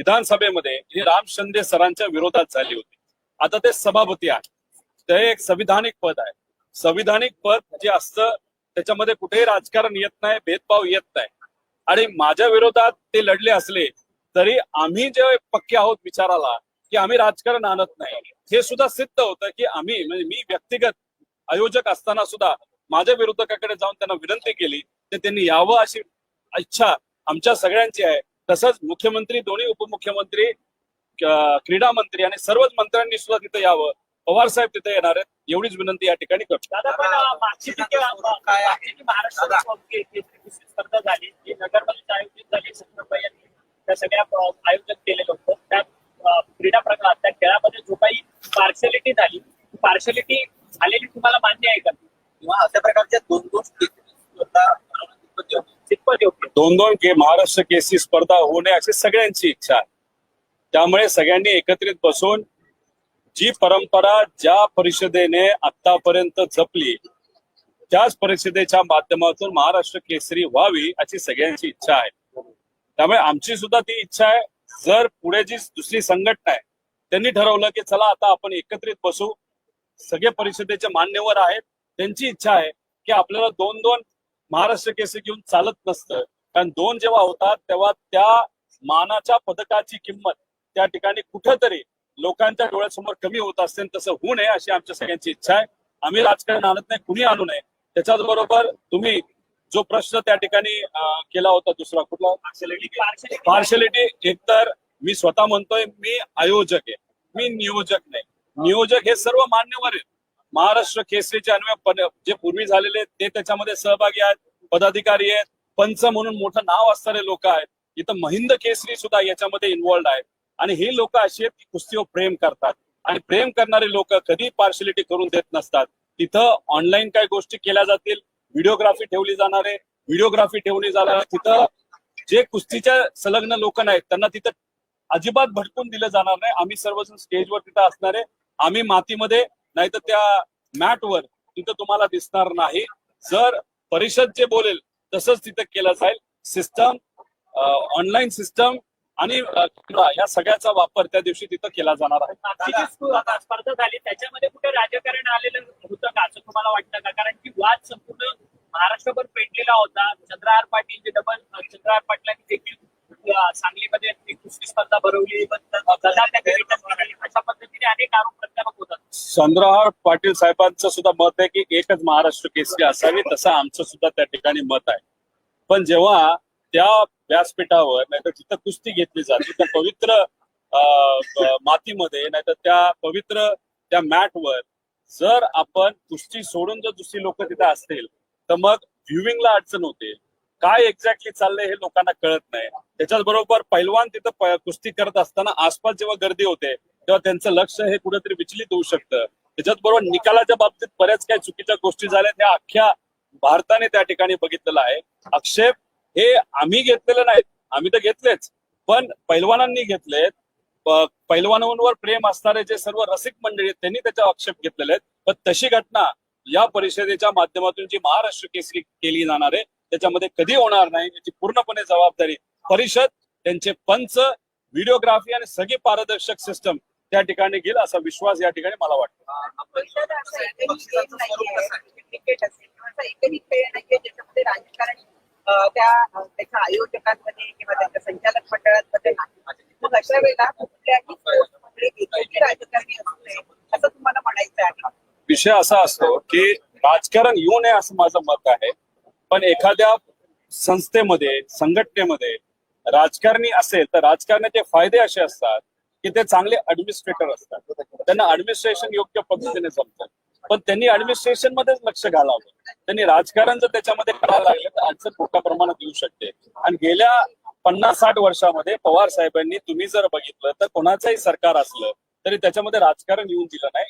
विधानसभेमध्ये ही राम शिंदे सरांच्या विरोधात झाली होती. आता ते सभापती आहे ते एक संविधानिक पद आहे. संविधानिक पद जे असतं त्याच्यामध्ये कुठेही राजकारण येत नाही भेदभाव येत नाही. आणि माझ्या विरोधात ते लढले असले तरी आम्ही जे पक्के आहोत विचाराला की आम्ही राजकारण आणत नाही. हे सुद्धा सिद्ध होतं की आम्ही म्हणजे मी व्यक्तिगत आयोजक असताना सुद्धा माझ्या विरोधकाकडे जाऊन त्यांना विनंती केली तर त्यांनी यावं अशी इच्छा आमच्या सगळ्यांची आहे. तसंच मुख्यमंत्री दोन्ही उपमुख्यमंत्री क्रीडा मंत्री आणि सर्वच मंत्र्यांनी सुद्धा तिथे यावं. पवार साहेब तिथे येणार आहेत. एवढीच विनंती या ठिकाणी करतो. त्या सगळ्या अं, आयोजन केलेलं होतं त्या अं, क्रीडा प्रकार त्या खेळामध्ये जो काही पार्शलिटी झाली पार्शलिटी झालेली तुम्हाला मान्य आहे का? किंवा अशा प्रकारच्या दोन दोन स्पर्धा कितपत योग्य? कितपत योग्य दोन दोन के महाराष्ट्र केसरी स्पर्धा होणे अशी सगळ्यांची इच्छा आहे. त्यामुळे सगळ्यांनी एकत्रित बसून जी परंपरा ज्या परिषदेने आतापर्यंत जपली त्याच परिषदेच्या माध्यमातून महाराष्ट्र केसरी व्हावी अशी सगळ्यांची इच्छा आहे. त्यामुळे आमची सुद्धा ती इच्छा आहे. जर पुढे जी दुसरी संघटना आहे त्यांनी ठरवलं की चला आता आपण एकत्रित बसू. सगळे परिषदेचे मान्यवर आहेत. त्यांची इच्छा आहे की आपल्याला दोन दोन महाराष्ट्र केसरी घेऊन चालत नसतं. कारण दोन जेव्हा होतात तेव्हा त्या मानाच्या पदकाची किंमत त्या ठिकाणी कुठेतरी लोकांच्या डोळ्यासमोर कमी होत असते तसं होऊ नये अशी आमच्या सगळ्यांची इच्छा आहे. आम्ही राजकारण आणत नाही कुणी आणू नये. त्याच्याच बरोबर तुम्ही जो प्रश्न त्या ठिकाणी केला होता दुसरा कुठला? पार्शलिटी. पार्शलिटी एकतर मी स्वतः म्हणतोय मी आयोजक आहे. मी नियोजक नाही. नियोजक हे सर्व मान्यवर आहेत. महाराष्ट्र केसरीचे अन्वय जे पूर्वी झालेले ते त्याच्यामध्ये सहभागी आहेत पदाधिकारी आहेत पंच म्हणून मोठं नाव असणारे लोक आहेत. इथं महिंद केसरी सुद्धा याच्यामध्ये इन्वॉल्ड आहेत. आणि हे लोक अशी आहेत की कुस्तीवर प्रेम करतात. आणि प्रेम करणारे लोक कधी पार्शलिटी करून देत नसतात. तिथं ऑनलाईन काही गोष्टी केल्या जातील. व्हिडिओग्राफी ठेवली जाणार आहे. व्हिडिओग्राफी ठेवली जाणार आहे. तिथं जे कुस्तीच्या संलग्न लोक नाहीत त्यांना तिथं अजिबात भटकून दिलं जाणार नाही. आम्ही सर्वजण स्टेजवर तिथं असणार आहे. आम्ही मातीमध्ये नाहीतर त्या मॅटवर तिथं तुम्हाला दिसणार नाही. जर परिषद जे बोलेल तसंच तिथं केलं जाईल. सिस्टम ऑनलाईन सिस्टम आणि या सगळ्याचा वापर त्या दिवशी तिथं केला जाणार आहे. स्पर्धा झाली. त्याच्यामध्ये कुठे राजकारण आलेलं होतं का? असं तुम्हाला वाटतं का? कारण की वाद संपूर्ण महाराष्ट्रभर पेटलेला होता. चंद्रहार पाटील जे डबल चंद्रहार पाटलांनी देखील सांगलीमध्ये कुस्ती स्पर्धा भरवली. पण अशा पद्धतीने अनेक आरोप चंद्रहार पाटील साहेबांचं सुद्धा मत आहे की एकच महाराष्ट्र केसरी असावी तसं आमचं सुद्धा त्या ठिकाणी मत आहे. पण जेव्हा त्या व्यासपीठावर नाहीतर जिथं कुस्ती घेतली जाते त्या पवित्र मातीमध्ये नाहीतर त्या पवित्र त्या मॅटवर जर आपण कुस्ती सोडून जर दुसरी लोक तिथे असतील तर मग व्ह्युविंगला अडचण होते. काय एक्झॅक्टली चाललंय हे लोकांना कळत नाही. त्याच्याच बरोबर पैलवान तिथं कुस्ती करत असताना आसपास जेव्हा गर्दी होते तेव्हा त्यांचं लक्ष हे कुठेतरी विचलित होऊ शकतं. त्याच्यात बरोबर निकालाच्या बाबतीत बऱ्याच काही चुकीच्या गोष्टी झाल्या. त्या अख्ख्या भारताने त्या ठिकाणी बघितलेलं आहे. आक्षेप हे आम्ही घेतलेले नाहीत. आम्ही तर घेतलेच. पण पैलवानांनी घेतलेत. पैलवानांवर प्रेम असणारे जे सर्व रसिक मंडळी आहेत त्यांनी त्याचा आक्षेप घेतलेले आहेत. पण तशी घटना या परिषदेच्या माध्यमातून जी महाराष्ट्र केसरी केली जाणार आहे त्याच्यामध्ये कधी होणार नाही याची पूर्णपणे जबाबदारी परिषद त्यांचे पंच व्हिडिओग्राफी आणि सगळी पारदर्शक सिस्टम त्या ठिकाणी घेईल असा विश्वास या ठिकाणी मला वाटतो. त्या त्याच्या आयोजकांमध्ये किंवा त्याच्या संचालक मंडळांमध्ये नाही मग अशा वेळेला कुठल्याही राजकारणी असू नये असं तुम्हाला म्हणायचं आहे विषय असा असतो की राजकारण येऊ नये असं माझं मत आहे. पण एखाद्या संस्थेमध्ये संघटनेमध्ये राजकारणी असेल तर राजकारणाचे फायदे असे असतात की ते चांगले ऍडमिनिस्ट्रेटर असतात. त्यांना ऍडमिनिस्ट्रेशन योग्य पद्धतीने जमतं पण त्यांनी ऍडमिनिस्ट्रेशन मध्येच लक्ष घालावं. त्यांनी राजकारण जर त्याच्यामध्ये करायला लागले तर अडचण मोठ्या प्रमाणात येऊ शकते. आणि गेल्या पन्नास साठ वर्षामध्ये पवार साहेबांनी तुम्ही जर बघितलं तर कोणाचंही सरकार असलं तरी त्याच्यामध्ये राजकारण येऊन दिलं नाही.